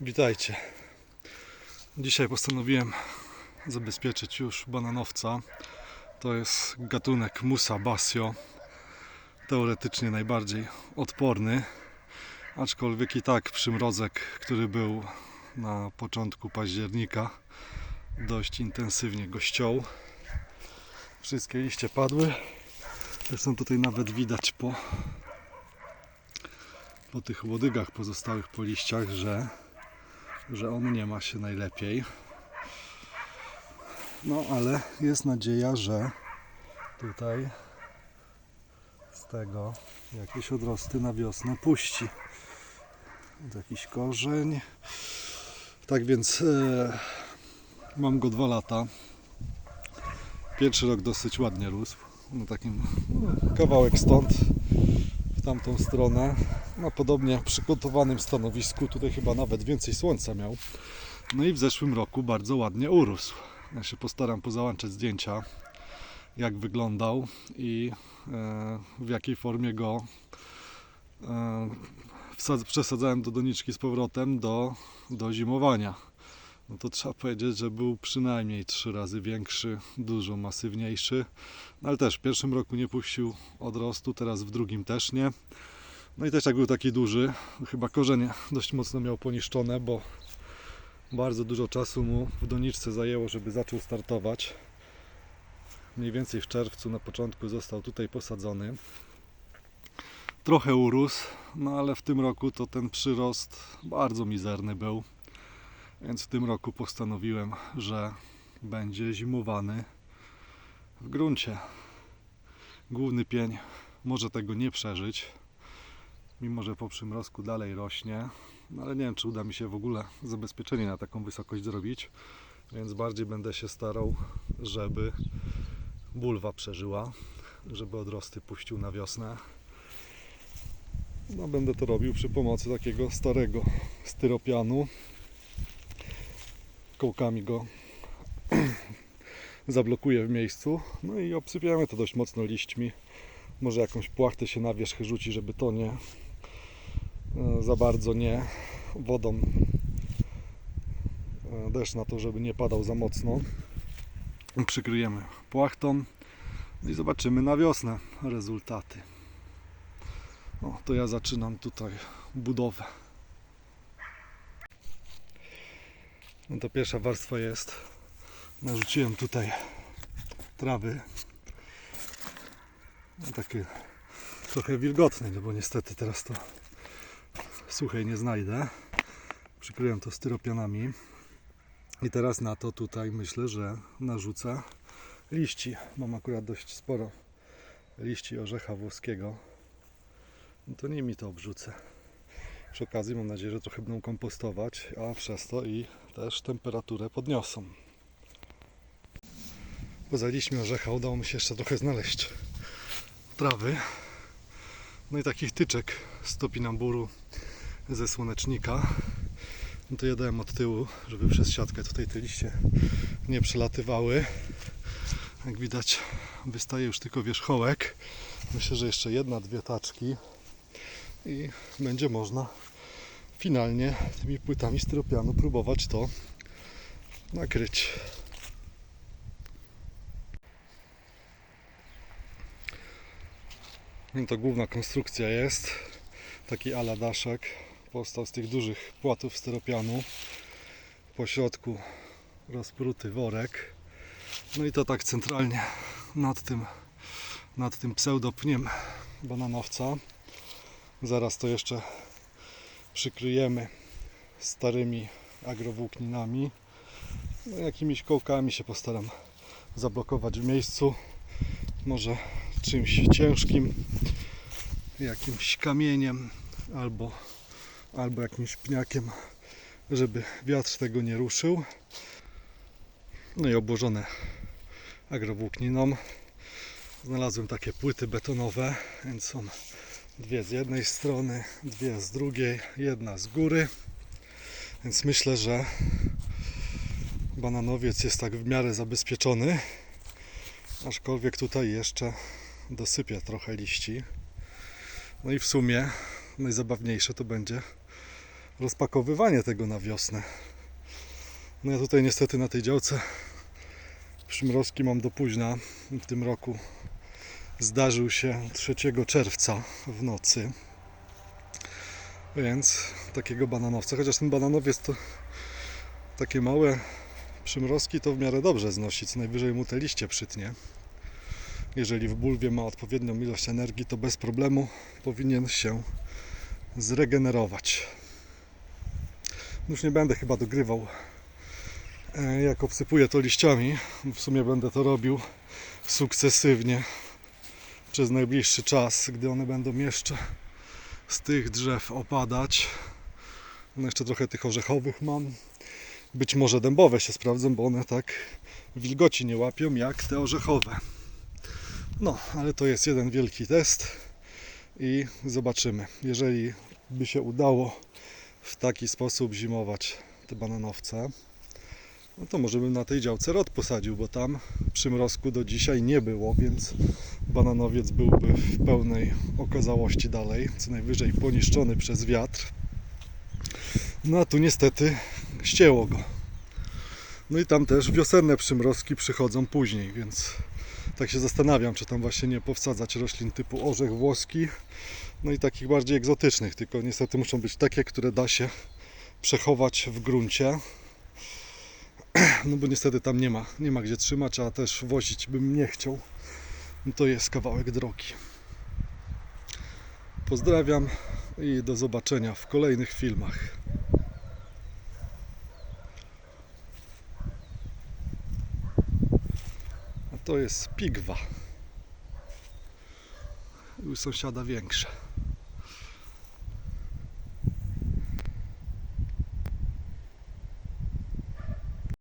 Witajcie. Dzisiaj postanowiłem zabezpieczyć już bananowca. To jest gatunek Musa basio. Teoretycznie najbardziej odporny. Aczkolwiek i tak przymrozek, który był na początku października, dość intensywnie go ściął. Wszystkie liście padły. Zresztą tutaj nawet widać po, po tych łodygach pozostałych po liściach, że że on nie ma się najlepiej. No ale jest nadzieja, że tutaj z tego jakieś odrosty na wiosnę puści. Jakiś korzeń. Tak więc e, mam go dwa lata. Pierwszy rok dosyć ładnie rósł. Na takim no, kawałek stąd tamtą stronę. Na podobnie przygotowanym stanowisku. Tutaj chyba nawet więcej słońca miał. No i w zeszłym roku bardzo ładnie urósł. Ja się postaram pozałączać zdjęcia, jak wyglądał i e, w jakiej formie go e, przesadzałem do doniczki z powrotem do, do zimowania. No to trzeba powiedzieć, że był przynajmniej trzy razy większy, dużo masywniejszy. No ale też w pierwszym roku nie puścił odrostu, teraz w drugim też nie. No i też jak był taki duży, chyba korzenie dość mocno miał poniszczone, bo bardzo dużo czasu mu w doniczce zajęło, żeby zaczął startować. Mniej więcej w czerwcu na początku został tutaj posadzony. Trochę urósł, no ale w tym roku to ten przyrost bardzo mizerny był. Więc w tym roku postanowiłem, że będzie zimowany w gruncie. Główny pień może tego nie przeżyć, mimo że po przymrozku dalej rośnie. No ale nie wiem, czy uda mi się w ogóle zabezpieczenie na taką wysokość zrobić, więc bardziej będę się starał, żeby bulwa przeżyła, żeby odrosty puścił na wiosnę. No, będę to robił przy pomocy takiego starego styropianu. Kołkami go zablokuję w miejscu. No i obsypiamy to dość mocno liśćmi. Może jakąś płachtę się na wierzch rzuci, żeby to nie e, za bardzo nie wodą e, deszcz na to, żeby nie padał za mocno. Przykryjemy płachtą i zobaczymy na wiosnę rezultaty. O, to ja zaczynam tutaj budowę. No to pierwsza warstwa jest. Narzuciłem tutaj trawy. No takie trochę wilgotnej, no bo niestety teraz to suchej nie znajdę. Przykryłem to styropianami. I teraz na to tutaj myślę, że narzucę liści. Mam akurat dość sporo liści orzecha włoskiego. No to nimi to obrzucę. Przy okazji mam nadzieję, że trochę będą kompostować, a przez to i też temperaturę podniosą. Poza liśćmi orzecha udało mi się jeszcze trochę znaleźć trawy. No i takich tyczek z topinamburu ze słonecznika. No to ja dałem od tyłu, żeby przez siatkę tutaj te liście nie przelatywały. Jak widać wystaje już tylko wierzchołek. Myślę, że jeszcze jedna, dwie taczki i będzie można finalnie tymi płytami styropianu próbować to nakryć. No to główna konstrukcja jest. Taki ala daszek powstał z tych dużych płatów styropianu po środku rozpruty worek. No i to tak centralnie nad tym nad tym pseudopniem bananowca. Zaraz to jeszcze przykryjemy starymi agrowłókninami. No, jakimiś kołkami się postaram zablokować w miejscu. Może czymś ciężkim jakimś kamieniem albo, albo jakimś pniakiem żeby wiatr tego nie ruszył. No i obłożone agrowłókniną. Znalazłem takie płyty betonowe więc są dwie z jednej strony, dwie z drugiej, jedna z góry. Więc myślę, że bananowiec jest tak w miarę zabezpieczony. Aczkolwiek tutaj jeszcze dosypię trochę liści. No i w sumie najzabawniejsze to będzie rozpakowywanie tego na wiosnę. No ja tutaj niestety na tej działce przymrozki mam do późna. W tym roku zdarzył się 3 czerwca w nocy. Więc takiego bananowca, chociaż ten bananowiec to takie małe przymrozki to w miarę dobrze znosi, co najwyżej mu te liście przytnie. Jeżeli w bulwie ma odpowiednią ilość energii, to bez problemu powinien się zregenerować. Już nie będę chyba dogrywał, e, jak obsypuję to liściami. W sumie będę to robił sukcesywnie przez najbliższy czas, gdy one będą jeszcze z tych drzew opadać. No jeszcze trochę tych orzechowych mam. Być może dębowe się sprawdzą, bo one tak wilgoci nie łapią jak te orzechowe. No, ale to jest jeden wielki test i zobaczymy. Jeżeli by się udało w taki sposób zimować te bananowce, no to może bym na tej działce rod posadził, bo tam przymrozku do dzisiaj nie było, więc bananowiec byłby w pełnej okazałości dalej, co najwyżej poniszczony przez wiatr. No a tu niestety ścięło go. No i tam też wiosenne przymrozki przychodzą później, więc tak się zastanawiam, czy tam właśnie nie powsadzać roślin typu orzech włoski, no i takich bardziej egzotycznych, tylko niestety muszą być takie, które da się przechować w gruncie. No bo niestety tam nie ma, nie ma gdzie trzymać, a też wozić bym nie chciał. No to jest kawałek drogi. Pozdrawiam i do zobaczenia w kolejnych filmach. A to jest pigwa. U sąsiada większe.